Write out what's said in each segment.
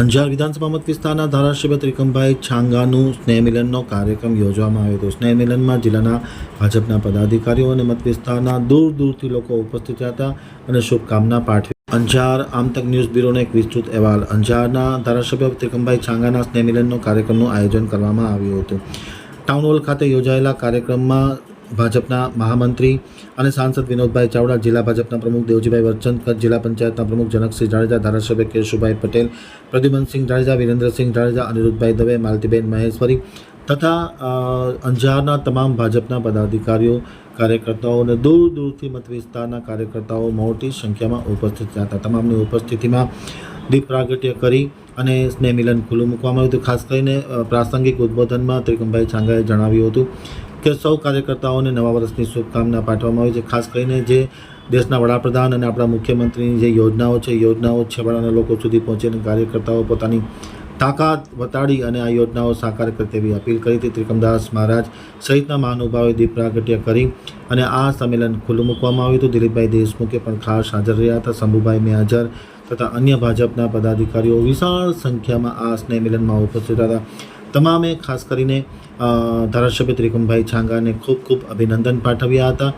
અંજાર વિધાનસભા મત વિસ્તારના ધારાસભ્ય ત્રિકમભાઈ છાંગાનું સ્નેહમિલનનો કાર્યક્રમ યોજવામાં આવ્યો હતો. સ્નેહમિલનમાં જિલ્લાના ભાજપના પદાધિકારીઓ અને મત વિસ્તારના દૂર દૂરથી લોકો ઉપસ્થિત હતા અને શુભકામના પાઠવી. અંજાર આમતક ન્યૂઝ બ્યુરોનો એક વિસ્તૃત અહેવાલ. અંજારના ધારાસભ્ય ત્રિકમભાઈ છાંગાના સ્નેહમિલનનો કાર્યક્રમનું આયોજન કરવામાં આવ્યું હતું. ટાઉન હોલ ખાતે યોજાયેલા કાર્યક્રમમાં ભાજપના મહામંત્રી અને સાંસદ વિનોદભાઈ ચાવડા, જિલ્લા ભાજપના પ્રમુખ દેવજીભાઈ વરચંદ જિલ્લા પંચાયતના પ્રમુખ જનકસિંહ જાડેજા, ધારાસભ્ય કેશુભાઈ પટેલ, પ્રદ્યુમનસિંહ જાડેજા, વિરેન્દ્રસિંહ જાડેજા, અનિરુદ્ધભાઈ દવે, માલતીબેન મહેશ્વરી તથા અંજારના તમામ ભાજપના પદાધિકારીઓ, કાર્યકર્તાઓ અને દૂર દૂરથી મત વિસ્તારના કાર્યકર્તાઓ મોટી સંખ્યામાં ઉપસ્થિત રહ્યા હતા. તમામની ઉપસ્થિતિમાં દીપ પ્રાગટ્ય કરી અને સ્નેહ મિલન ખુલ્લું મૂકવામાં આવ્યું હતું. ખાસ કરીને પ્રાસંગિક ઉદ્બોધનમાં ત્રિકમભાઈ છાંગાએ જણાવ્યું હતું કે સૌ કાર્યકર્તાઓને નવા વર્ષની શુભકામના પાઠવવામાં આવી છે. ખાસ કરીને જે દેશના વડાપ્રધાન અને આપણા મુખ્યમંત્રીની જે યોજનાઓ છે યોજનાઓ છેવાડાના લોકો સુધી પહોંચે અને કાર્યકર્તાઓ પોતાની તાકાત વટાડી અને આ યોજનાઓ સાકાર કરે તેવી અપીલ કરી હતી. ત્રિકમદાસ મહારાજ સહિતના મહાનુભાવોએ દીપ પ્રાગટ્ય કરી અને આ સંમેલન ખુલ્લું મૂકવામાં આવ્યું હતું. દિલીપભાઈ દેશમુખે પણ ખાસ હાજર રહ્યા હતા. શંભુભાઈ મેહાજર તથા અન્ય ભાજપના પદાધિકારીઓ વિશાળ સંખ્યામાં આ સ્નેહ મિલનમાં ઉપસ્થિત હતા. તમામે ખાસ કરીને ધારાસભ્ય ત્રિકમભાઈ છાંગાને ખૂબ ખૂબ અભિનંદન પાઠવ્યા હતા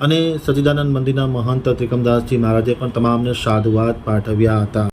અને સચિદાનંદ મંદિરના મહંત ત્રિકમદાસજી મહારાજે પણ તમામને સાધુવાદ પાઠવ્યા હતા.